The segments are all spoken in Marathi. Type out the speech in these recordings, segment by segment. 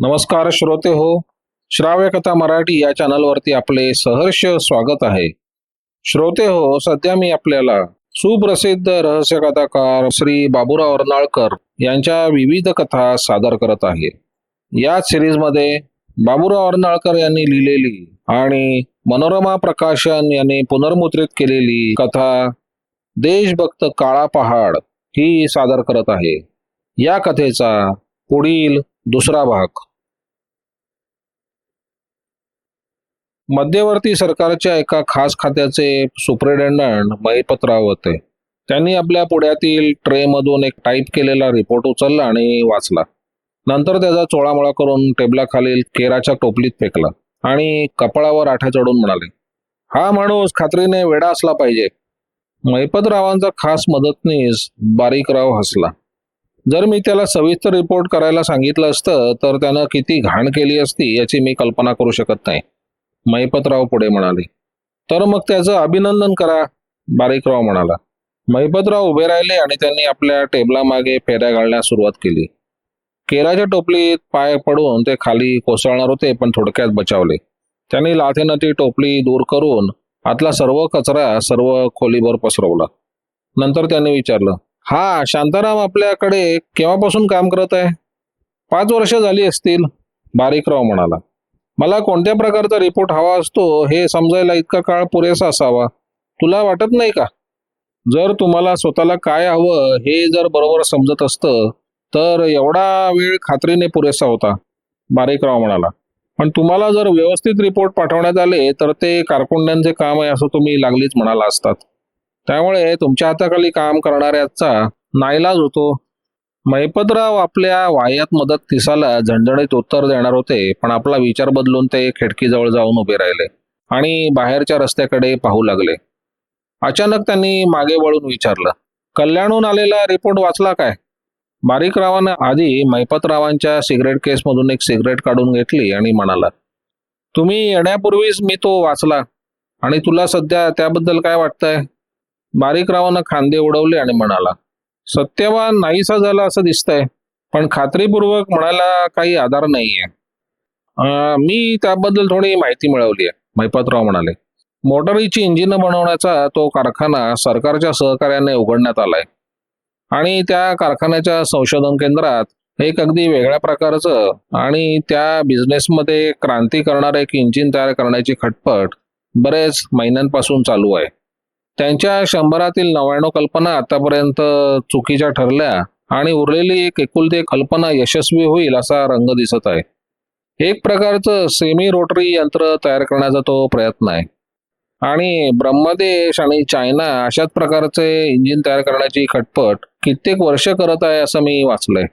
नमस्कार श्रोते हो श्राव्य कथा मराठी या चॅनलवरती आपले सहर्ष स्वागत आहे. श्रोते हो सध्या मी आपल्याला सुप्रसिद्ध रहस्य कथाकार श्री बाबूराव अर्नाळकर यांच्या विविध कथा सादर करत आहे. या सिरीजमध्ये बाबूराव अर्नाळकर यांनी लिहिलेली आणि मनोरमा प्रकाशन यांनी पुनर्मुद्रित केलेली कथा देशभक्त काळा पहाड ही सादर करत आहे. या कथेचा पुढील दुसरा भाग मध्यवर्ती सरकारच्या एका खास खात्याचे सुप्रिटेंडंट महिपतराव होते त्यांनी आपल्या पुढ्यातील ट्रेमधून एक टाईप केलेला रिपोर्ट उचलला आणि वाचला. नंतर त्याचा चोळामोळा करून टेबलाखालील केराच्या टोपलीत फेकला आणि कपाळावर आठ्या चढून म्हणाले हा माणूस खात्रीने वेडा असला पाहिजे. महिपतरावांचा खास मदतनीस बारीकराव हसला. जर मी त्याला सविस्तर रिपोर्ट करायला सांगितलं असतं तर त्यानं किती घाण केली असती याची मी कल्पना करू शकत नाही. महिपतराव पुढे म्हणाले. तर मग त्याचं अभिनंदन करा बारीकराव म्हणाला. महिपतराव उभे राहिले आणि त्यांनी आपल्या टेबलामागे फेऱ्या घालण्यास सुरुवात केली. केराच्या टोपलीत पाय पडून ते खाली कोसळणार होते पण थोडक्यात बचावले. त्यांनी लाथेनं ती टोपली दूर करून आतला सर्व कचरा सर्व खोलीभर पसरवला. नंतर त्यांनी विचारलं हा शांताराम आपल्याकडे केव्हापासून काम करत आहे? पाच वर्ष झाली असतील. बारीकराव म्हणाला मला कोणत्या प्रकारचा रिपोर्ट हवा असतो हे समजायला इतका काळ पुरेसा असावा? तुला वाटत नाही का? जर तुम्हाला स्वतःला काय हवं हे जर बरोबर समजत असतं तर एवढा वेळ खात्रीने पुरेसा होता. बारीकराव म्हणाला. पण तुम्हाला जर व्यवस्थित रिपोर्ट पाठवण्यात आले तर ते कारकुंड्यांचे काम आहे असं तुम्ही लागलीच म्हणाला असतात. त्यामुळे तुमच्या हाताखाली काम करणाऱ्याचा नाईलाज होतो. मैपतराव आपल्या वायात मदत दिसाला झणझणीत उत्तर देणार होते पण आपला विचार बदलून ते खिडकीजवळ जाऊन उभे राहिले आणि बाहेरच्या रस्त्याकडे पाहू लागले. अचानक त्यांनी मागे वळून विचारलं कल्याणहून आलेला रिपोर्ट वाचला काय? बारीकरावानं आधी मैपतरावांच्या सिगरेट केसमधून एक सिगरेट काढून घेतली आणि म्हणाला तुम्ही येण्यापूर्वीच मी तो वाचला आणि तुला सध्या त्याबद्दल काय वाटतंय? बारीकरावानं खांदे उडवले आणि म्हणाला सत्यवान नाहीसा झाला असं दिसतंय. पण खात्रीपूर्वक म्हणायला काही आधार नाहीये. मी त्याबद्दल थोडी माहिती मिळवली आहे महिपतराव म्हणाले. मोटारीची इंजिन बनवण्याचा तो कारखाना सरकारच्या सहकार्याने उघडण्यात आलाय. आणि त्या कारखान्याच्या संशोधन केंद्रात एक अगदी वेगळ्या प्रकारचं आणि त्या बिझनेसमध्ये क्रांती करणारं एक इंजिन तयार करण्याची खटपट बरेच महिन्यांपासून चालू आहे. त्यांच्या शंभरातील नव्याण्णव कल्पना आतापर्यंत चुकीच्या ठरल्या आणि उरलेली एक एकुलती कल्पना यशस्वी होईल असा रंग दिसत आहे. एक प्रकारचं सेमी रोटरी यंत्र तयार करण्याचा तो प्रयत्न आहे. आणि ब्रह्मदेश आणि चायना अशाच प्रकारचे इंजिन तयार करण्याची खटपट कित्येक वर्ष करत आहे असं मी वाचलंय.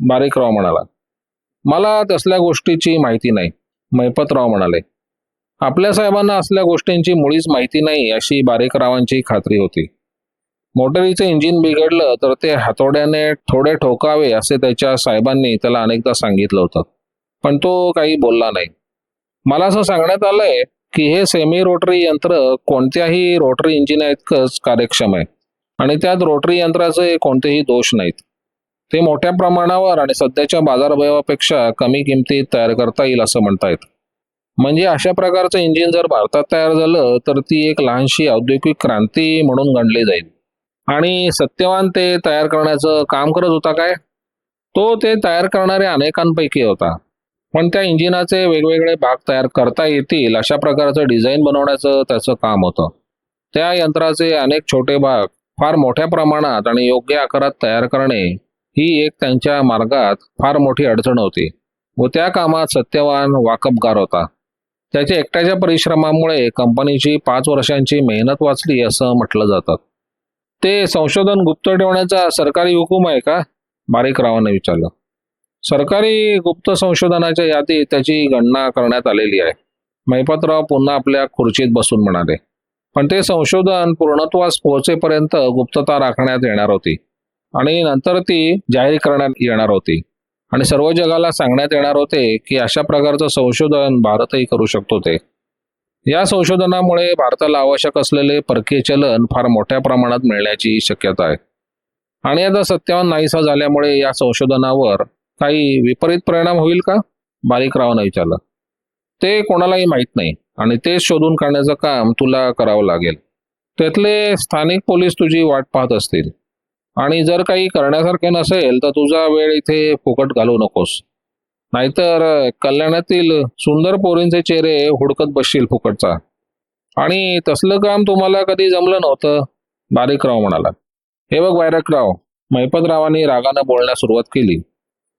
बारीकराव म्हणाला. मला तसल्या गोष्टीची माहिती नाही. मैपतराव म्हणाले. आपल्या साहेबांना असल्या गोष्टींची मुळीच माहिती नाही अशी बारीकरावांची खात्री होती. मोटरीचं इंजिन बिघडलं तर ते हातोड्याने थोडे ठोकावे असे त्याच्या साहेबांनी त्याला अनेकदा सांगितलं होतं. पण तो काही बोलला नाही. मला असं सांगण्यात आलंय की हे सेमी रोटरी यंत्र कोणत्याही रोटरी इंजिना इतकंच कार्यक्षम आहे. आणि त्यात रोटरी यंत्राचे कोणतेही दोष नाहीत. ते मोठ्या प्रमाणावर आणि सध्याच्या बाजारभावापेक्षा कमी किमतीत तयार करता येईल असं म्हणता येतं म्हणजे अशा प्रकारचं इंजिन जर भारतात तयार झालं तर ती एक लहानशी औद्योगिक क्रांती म्हणून गणली जाईल. आणि सत्यवान ते तयार करण्याचं काम करत होता काय? तो ते तयार करणाऱ्या अनेकांपैकी होता. पण त्या इंजिनाचे वेगवेगळे भाग तयार करता येतील अशा प्रकारचं डिझाईन बनवण्याचं त्याचं काम होतं. त्या यंत्राचे अनेक छोटे भाग फार मोठ्या प्रमाणात आणि योग्य आकारात तयार करणे ही एक त्यांच्या मार्गात फार मोठी अडचण होती. व त्या कामात सत्यवान वाकबगार होता. त्याच्या एकट्याच्या परिश्रमामुळे कंपनीची पाच वर्षांची मेहनत वाचली असं म्हटलं जातं. ते संशोधन गुप्त ठेवण्याचा सरकारी हुकूम आहे का? बारीकरावाने विचारलं. सरकारी गुप्त संशोधनाच्या यादीत त्याची गणना करण्यात आलेली आहे. महिपतराव पुन्हा आपल्या खुर्चीत बसून म्हणाले. पण ते संशोधन पूर्णत्वास पोहोचेपर्यंत गुप्तता राखण्यात येणार होती आणि नंतर ती जाहीर करण्यात येणार होती. आणि सर्व जगाला सांगण्यात येणार होते की अशा प्रकारचं संशोधन भारतही करू शकतो ते. या संशोधनामुळे भारताला आवश्यक असलेले परकीय चलन फार मोठ्या प्रमाणात मिळण्याची शक्यता आहे. आणि आता सत्यावन नाहीसा झाल्यामुळे या संशोधनावर काही विपरीत परिणाम होईल का? बारीकरावानं विचारलं ते कोणालाही माहीत नाही आणि ते शोधून काढण्याचं काम तुला करावं लागेल. त्यातले स्थानिक पोलीस तुझी वाट पाहत असतील. आणि जर काही करण्यासारखे नसेल तर तुझा वेळ इथे फुकट घालू नकोस. नाहीतर कल्याणातील सुंदर पोरींचे चेहरे हुडकत बसशील फुकटचा. आणि तसलं काम तुम्हाला कधी जमलं नव्हतं बारीकराव म्हणाला. हे बघ बायरकराव मैपतरावांनी रागानं बोलण्यास सुरुवात केली.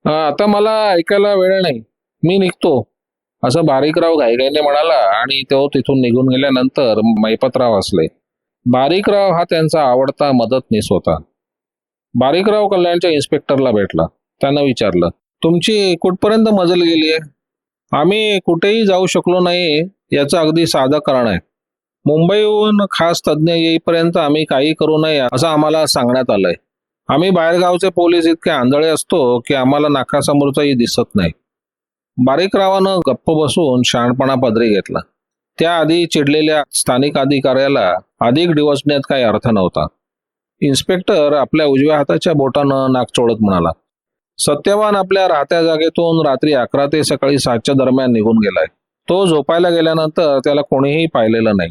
आता मला ऐकायला वेळ नाही मी निघतो. असं बारीकराव घाईघाईने म्हणाला आणि तो तिथून निघून गेल्यानंतर मैपतराव असले बारीकराव हा त्यांचा आवडता मदतनीस होता. बारीकराव कल्याणच्या इन्स्पेक्टरला भेटला. त्यानं विचारलं तुमची कुठपर्यंत मजल गेली आहे आम्ही कुठेही जाऊ शकलो नाही याचं अगदी साधं कारण आहे. मुंबईहून खास तज्ज्ञ येईपर्यंत आम्ही काही करू नये असं आम्हाला सांगण्यात आलंय. आम्ही बाहेरगावचे पोलीस इतके आंधळे असतो की आम्हाला नाकासमोरचाही दिसत नाही. बारीकरावानं गप्प बसून शहाणपणा पदरी घेतला. त्याआधी चिडलेल्या स्थानिक अधिकाऱ्याला अधिक डिवचण्यात काही अर्थ नव्हता. इन्स्पेक्टर आपल्या उजव्या हाताच्या बोटानं नाक चोळत म्हणाला सत्यवान आपल्या राहत्या जागेतून रात्री अकरा ते सकाळी सातच्या दरम्यान निघून गेलाय. तो झोपायला गेल्यानंतर त्याला कोणीही पाहिलेलं नाही.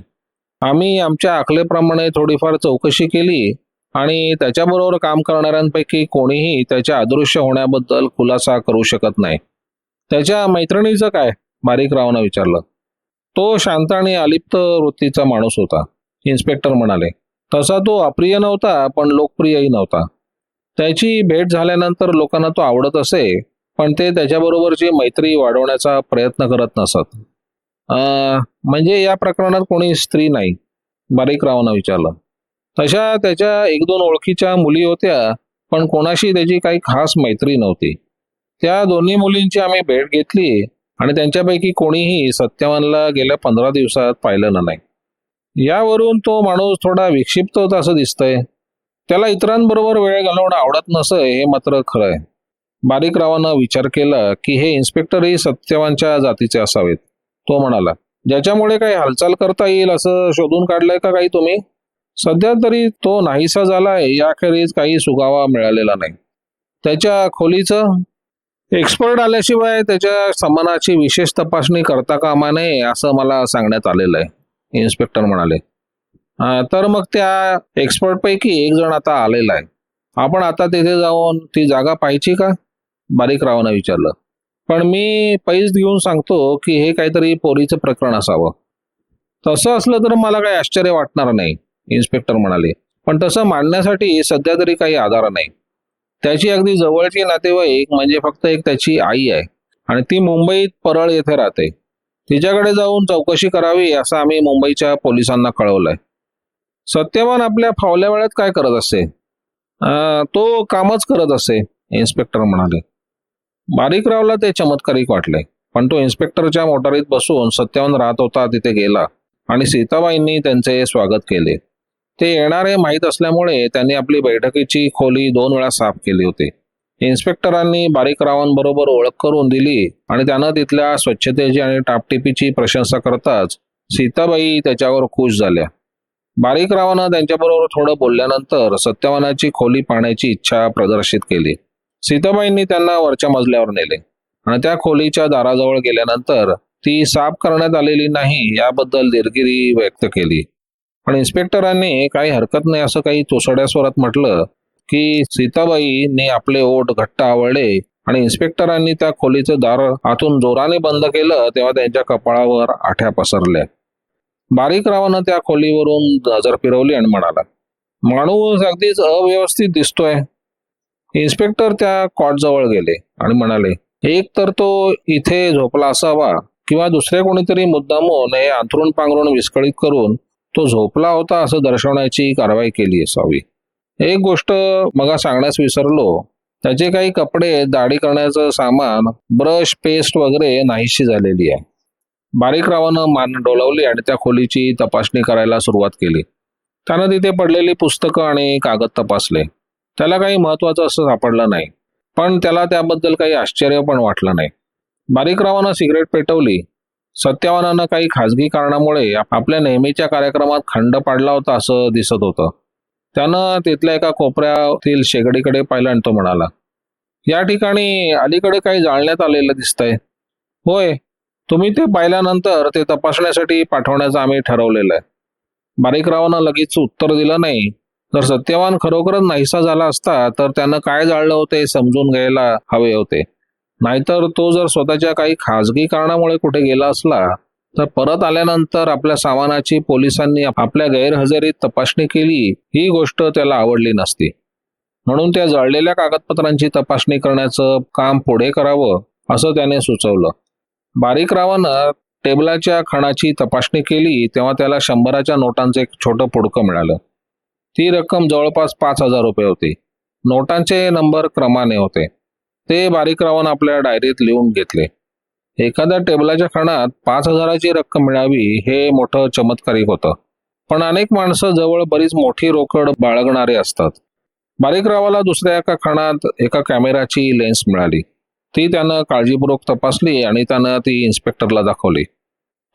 आम्ही आमच्या आखलेप्रमाणे थोडीफार चौकशी केली आणि त्याच्याबरोबर काम करणाऱ्यांपैकी कोणीही त्याच्या अदृश्य होण्याबद्दल खुलासा करू शकत नाही. त्याच्या मैत्रिणीचं काय? बारीकरावनं विचारलं. तो शांत आणि अलिप्त वृत्तीचा माणूस होता. इन्स्पेक्टर म्हणाले तसा तो अप्रिय नव्हता पण लोकप्रियही नव्हता. त्याची भेट झाल्यानंतर लोकांना तो आवडत असे पण ते त्याच्याबरोबरची मैत्री वाढवण्याचा प्रयत्न करत नसत. अं, म्हणजे या प्रकरणात कोणी स्त्री नाही बारीक बारीकरावानं विचारलं. तशा त्याच्या एक दोन ओळखीच्या मुली होत्या पण कोणाशी त्याची काही खास मैत्री नव्हती. त्या दोन्ही मुलींची आम्ही भेट घेतली आणि त्यांच्यापैकी कोणीही सत्यवानला गेल्या पंधरा दिवसात पाहिलं नाही. यावरून तो माणूस थोडा विक्षिप्त होता असं दिसतंय. त्याला इतरांबरोबर वेळ घालवणं आवडत नसं हे मात्र खरं आहे बारीकरावानं विचार केला की हे इन्स्पेक्टरही सत्यवानच्या जातीचे असावेत तो म्हणाला. ज्याच्यामुळे काही हालचाल करता येईल असं शोधून काढलंय का काही तुम्ही? सध्या तरी तो नाहीसा झालाय याखेरीज काही सुगावा मिळालेला नाही. त्याच्या खोलीचं एक्सपर्ट आल्याशिवाय त्याच्या समानाची विशेष तपासणी करता कामा नये असं मला सांगण्यात आलेलं आहे. इन्स्पेक्टर म्हणाले. तर मग त्या एक्सपर्ट पैकी एक जण आता आलेला आहे. आपण आता तिथे जाऊन ती जागा पाहायची का? बारीक रावनं विचारलं. पण मी पैस घेऊन सांगतो की हे काहीतरी पोरीचं प्रकरण असावं. तसं असलं तर मला काही आश्चर्य वाटणार नाही इन्स्पेक्टर म्हणाले. पण तसं मांडण्यासाठी सध्या तरी काही आधार नाही. त्याची अगदी जवळची नातेवाईक म्हणजे फक्त एक त्याची आई आहे. आणि ती मुंबईत परळ येथे राहते. तिच्याकडे जाऊन चौकशी करावी असं आम्ही मुंबईच्या पोलिसांना कळवलंय. सत्यवान आपल्या फावल्या वेळात काय करत असे तो कामच करत असे इन्स्पेक्टर म्हणाले. बारीकरावला ते चमत्कारिक वाटले पण तो इन्स्पेक्टरच्या मोटारीत बसून सत्यवान राहत होता तिथे गेला आणि सीताबाईंनी त्यांचे स्वागत केले. ते येणारे माहीत असल्यामुळे त्यांनी आपली बैठकीची खोली दोन वेळा साफ केली होती. इन्स्पेक्टरांनी बारीकरावांबरोबर ओळख करून दिली आणि त्यानं तिथल्या स्वच्छतेची आणि टापटिपीची प्रशंसा करताच सीताबाई त्याच्यावर खुश झाल्या. बारीकरावानं त्यांच्याबरोबर थोडं बोलल्यानंतर सत्यवानाची खोली पाहण्याची इच्छा प्रदर्शित केली. सीताबाईंनी त्यांना वरच्या मजल्यावर नेले आणि त्या खोलीच्या दाराजवळ गेल्यानंतर ती साफ करण्यात आलेली नाही याबद्दल दिलगिरी व्यक्त केली. पण इन्स्पेक्टरांनी काही हरकत नाही असं काही तोसड्या स्वरात म्हटलं की सीताबाईंनी आपले ओठ घट्ट आवळले आणि इन्स्पेक्टरांनी त्या खोलीचं दार आतून जोराने बंद केलं तेव्हा त्यांच्या कपाळावर आठ्या पसरल्या. बारीकरावानं त्या खोलीवरून नजर फिरवली आणि म्हणाला माणूस अगदीच अव्यवस्थित दिसतोय. इन्स्पेक्टर त्या कॉटजवळ गेले आणि म्हणाले एक तर तो इथे झोपला असावा किंवा दुसरे कोणीतरी मुद्दामून हे अंथरून पांघरून विस्कळीत करून तो झोपला होता असं दर्शवण्याची कारवाई केली असावी. एक गोष्ट मगा सांगण्यास विसरलो. त्याचे काही कपडे दाढी करण्याचं सामान ब्रश पेस्ट वगैरे नाहीशी झालेली आहे. बारीकरावानं मान डोलावली आणि त्या खोलीची तपासणी करायला सुरुवात केली. त्यानं तिथे पडलेली पुस्तकं आणि कागद तपासले. त्याला काही महत्वाचं असं सापडलं नाही पण त्याला त्याबद्दल काही आश्चर्य पण वाटलं नाही. बारीकरावानं सिगरेट पेटवली. सत्यावानानं काही खाजगी कारणामुळे आपल्या नेहमीच्या कार्यक्रमात खंड पाडला होता असं दिसत होतं. त्यानं तिथल्या एका कोपऱ्यातील शेगडीकडे पाहिलं आणि तो म्हणाला या ठिकाणी अलीकडे काही जाळण्यात आलेलं दिसतंय. होय तुम्ही ते पाहिल्यानंतर ते तपासण्यासाठी पाठवण्याचं आम्ही ठरवलेलं आहे. बारीकरावानं लगेच उत्तर दिलं नाही. जर सत्यवान खरोखरच नाहीसा झाला असता तर त्यानं काय जाळलं होते समजून घ्यायला हवे होते. नाहीतर तो जर स्वतःच्या काही खाजगी कारणामुळे कुठे गेला असला तर परत आल्यानंतर आपल्या सामानाची पोलिसांनी आपल्या गैरहजेरीत तपासणी केली ही गोष्ट त्याला आवडली नसती. म्हणून त्या जळलेल्या कागदपत्रांची तपासणी करण्याचं काम पुढे करावं असं त्याने सुचवलं. बारीक रावानं टेबलाच्या खणाची तपासणी केली तेव्हा त्याला शंभराच्या नोटांचं एक छोटं पुडकं मिळालं. ती रक्कम जवळपास पाच हजार रुपये होती. नोटांचे नंबर क्रमाने होते. ते बारीकरावानं आपल्या डायरीत लिहून घेतले. एखाद्या टेबलाच्या खणात पाच हजाराची रक्कम मिळावी हे मोठं चमत्कारिक होतं. पण अनेक माणसं जवळ बरीच मोठी रोकड बाळगणारे असतात. बारीकरावाला दुसऱ्या एका खणात एका कॅमेराची लेन्स मिळाली. ती त्यानं काळजीपूर्वक तपासली आणि त्यानं ती इन्स्पेक्टरला दाखवली.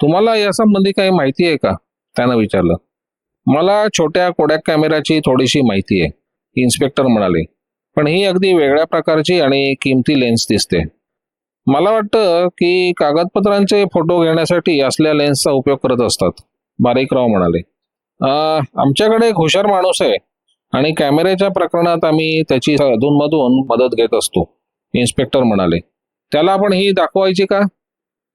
तुम्हाला यासंबंधी काही माहिती आहे का? त्यानं विचारलं. मला छोट्या कोड्या कॅमेराची थोडीशी माहिती आहे इन्स्पेक्टर म्हणाले. पण ही अगदी वेगळ्या प्रकारची आणि किमती लेन्स दिसते. मला वाटतं की कागदपत्रांचे फोटो घेण्यासाठी असल्या लेन्सचा उपयोग करत असतात. बारीकराव म्हणाले. आमच्याकडे एक हुशार माणूस आहे आणि कॅमेऱ्याच्या प्रकरणात आम्ही त्याची अधूनमधून मदत घेत असतो इन्स्पेक्टर म्हणाले. त्याला आपण ही दाखवायची का?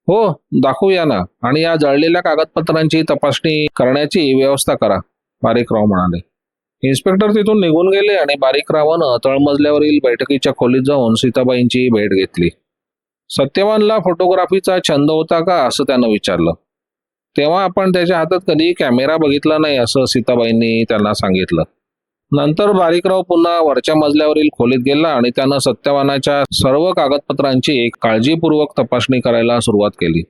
हो दाखवूया ना आणि या जळलेल्या कागदपत्रांची तपासणी करण्याची व्यवस्था करा बारीकराव म्हणाले. इन्स्पेक्टर तिथून निघून गेले आणि बारीकरावानं तळमजल्यावरील बैठकीच्या खोलीत जाऊन सीताबाईंची भेट घेतली. सत्यवानला फोटोग्राफीचा छंद होता का असं त्यानं विचारलं. तेव्हा आपण त्याच्या हातात कधी कॅमेरा बघितला नाही असं सीताबाईंनी त्यांना सांगितलं. नंतर बारीकराव पुन्हा वरच्या मजल्यावरील खोलीत गेला आणि त्यानं सत्यवानाच्या सर्व कागदपत्रांची एक काळजीपूर्वक तपासणी करायला सुरुवात केली.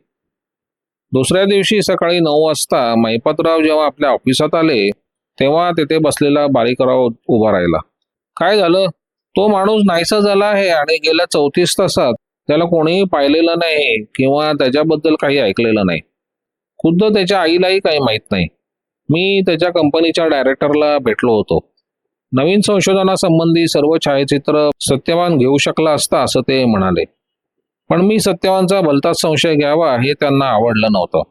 दुसऱ्या दिवशी सकाळी नऊ वाजता महिपतराव जेव्हा आपल्या ऑफिसात आले तेव्हा तेथे बसलेला बारीकराव उभा राहिला. काय झालं? तो माणूस नाहीसा झाला आहे आणि गेल्या चौतीस तासात त्याला कोणीही पाहिलेलं नाही किंवा त्याच्याबद्दल काही ऐकलेलं नाही. खुद्द त्याच्या आईलाही काही माहीत नाही. मी त्याच्या कंपनीच्या डायरेक्टरला भेटलो होतो. नवीन संशोधनासंबंधी सर्व छायाचित्र सत्यवान घेऊ शकला असता असं ते म्हणाले. पण मी सत्यवानचा भलताच संशय घ्यावा हे त्यांना आवडलं नव्हतं.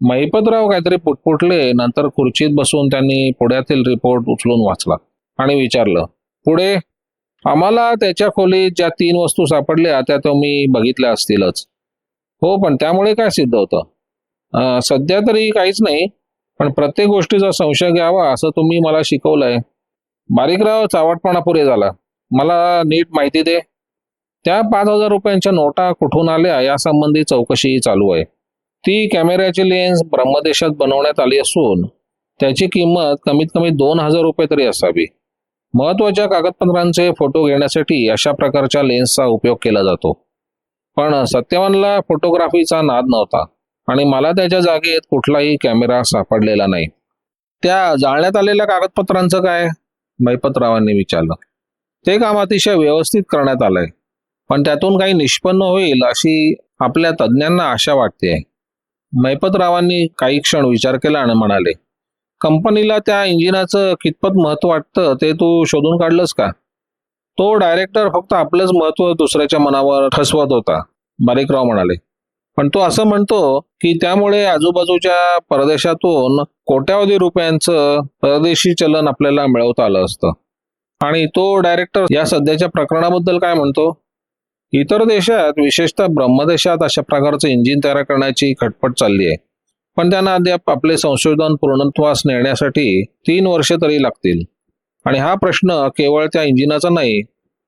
महिपतराव काहीतरी पुटपुटले नंतर खुर्चीत बसून त्यांनी पुण्यातील रिपोर्ट उचलून वाचला आणि विचारलं पुढे आम्हाला त्याच्या खोलीत ज्या तीन वस्तू सापडल्या त्या तुम्ही बघितल्या असतीलच. हो पण त्यामुळे काय सिद्ध होतं? सध्या तरी काहीच नाही पण प्रत्येक गोष्टीचा संशय घ्यावा असं तुम्ही मला शिकवलंय. बारीकराव चावटपणा पुरे झाला. मला नीट माहिती दे. त्या पाच हजार रुपयांच्या नोटा कुठून आल्या यासंबंधी चौकशी चालू आहे. ती कॅमेऱ्याची लेन्स ब्रह्मदेशात बनवण्यात आली असून त्याची किंमत कमीत कमी दोन हजार रुपये तरी असावी. महत्त्वाच्या कागदपत्रांचे फोटो घेण्यासाठी अशा प्रकारच्या लेन्सचा उपयोग केला जातो. पण सत्यवानला फोटोग्राफीचा नाद नव्हता आणि मला त्याच्या जागेत कुठलाही कॅमेरा सापडलेला नाही. त्या जाळण्यात आलेल्या कागदपत्रांचं काय? मैपतरावांनी विचारलं. ते काम अतिशय व्यवस्थित करण्यात आलंय. पण त्यातून काही निष्पन्न होईल अशी आपल्या तज्ज्ञांना आशा वाटते मैपतरावांनी काही क्षण विचार केला आणि म्हणाले कंपनीला त्या इंजिनाचं कितपत महत्त्व वाटतं ते तू शोधून काढलंस का? तो डायरेक्टर फक्त आपलंच महत्त्व दुसऱ्याच्या मनावर ठसवत होता. बारीकराव म्हणाले. पण तो असं म्हणतो की त्यामुळे आजूबाजूच्या परदेशातून कोट्यावधी रुपयांचं परदेशी चलन आपल्याला मिळवता आलं असतं. आणि तो डायरेक्टर या सध्याच्या प्रकरणाबद्दल काय म्हणतो? इतर देशात विशेषतः ब्रह्मदेशात अशा प्रकारचं इंजिन तयार करण्याची खटपट चालली आहे. पण त्यांना अद्याप आपले संशोधन पूर्णत्वास नेण्यासाठी तीन वर्षे तरी लागतील. आणि हा प्रश्न केवळ त्या इंजिनाचा नाही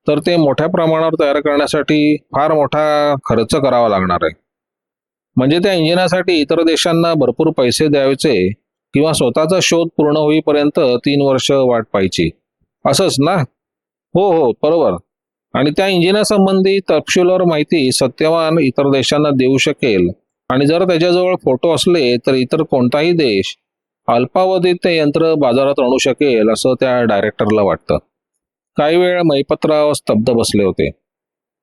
तर ते मोठ्या प्रमाणावर तयार करण्यासाठी फार मोठा खर्च करावा लागणार आहे. म्हणजे त्या इंजिनासाठी इतर देशांना भरपूर पैसे द्यायचे किंवा स्वतःचा शोध पूर्ण होईपर्यंत तीन वर्ष वाट पाहायची. असंच ना? हो हो बरोबर. आणि त्या इंजिनासंबंधी तपशीलवार माहिती सत्यवान इतर देशांना देऊ शकेल आणि जर त्याच्याजवळ फोटो असले तर इतर कोणताही देश अल्पावधीत ते यंत्र बाजारात आणू शकेल असं त्या डायरेक्टरला वाटतं. काही वेळ मैपतराव स्तब्ध बसले होते.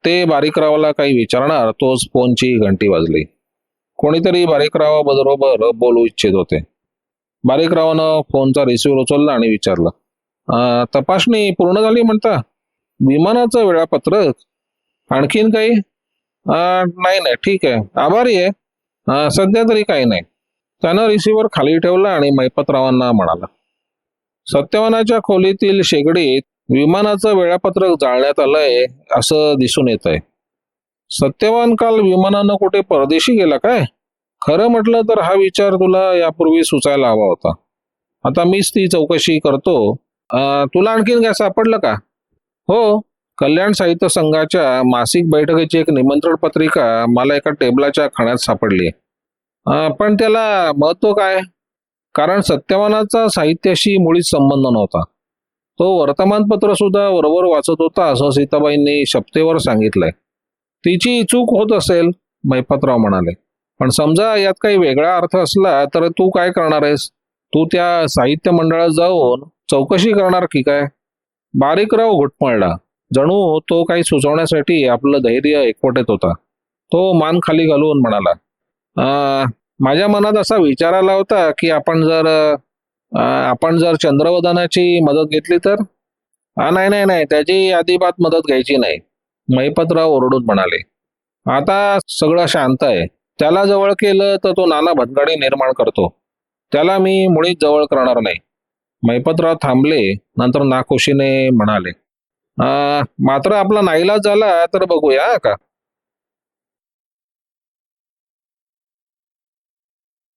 ते बारीकरावाला काही विचारणार तोच फोनची घंटी वाजली. कोणीतरी बारीकरावाबरोबर बोलू इच्छित होते. बारीकरावानं फोनचा रिसिव्हर उचलला आणि विचारलं तपासणी पूर्ण झाली म्हणता? विमानाचं वेळापत्रक? आणखीन काही? नाही नाही ठीक आहे. आभारी आहे. सध्या तरी काही नाही. त्यानं रिसिव्हर खाली ठेवला आणि मैपतरावांना म्हणाला सत्यवानाच्या खोलीतील शेगडीत विमानाचं वेळापत्रक जाळण्यात आलंय असं दिसून येत आहे सत्यवान काल विमानानं कुठे परदेशी गेला काय? खरं म्हटलं तर हा विचार तुला यापूर्वी सुचायला हवा होता. आता मीच ती चौकशी करतो. तुला आणखीन काय सापडलं का? हो कल्याण साहित्य संघाच्या मासिक बैठकीची एक निमंत्रण पत्रिका मला एका टेबलाच्या खाण्यात सापडली. पण त्याला महत्त्व काय? कारण सत्यवानाचा साहित्याशी मुळीच संबंध नव्हता. तो वर्तमानपत्र सुद्धा बरोबर वाचत होता असं सीताबाईंनी शपतेवर सांगितलंय. तिची चूक होत असेल मैपतराव म्हणाले. पण समजा यात काही वेगळा अर्थ असला तर तू काय करणार आहेस? तू त्या साहित्य मंडळात जाऊन चौकशी करणार की काय? बारीकराव घुटमळला. जणू तो काही सुचवण्यासाठी आपलं धैर्य एकवटत होता. तो मान खाली घालून म्हणाला माझ्या मनात असा विचार आला होता की आपण जर आपण जर चंद्रवदनाची मदत घेतली तर? नाही नाही नाही त्याची अजिबात मदत घ्यायची नाही महिपतराव ओरडून म्हणाले. आता सगळं शांत आहे. त्याला जवळ केलं तर तो नाना भटगाडी निर्माण करतो. त्याला मी मुळीच जवळ करणार नाही. महिपतराव थांबले नंतर नाखुशीने म्हणाले मात्र आपला नाईलाज झाला तर बघूया का?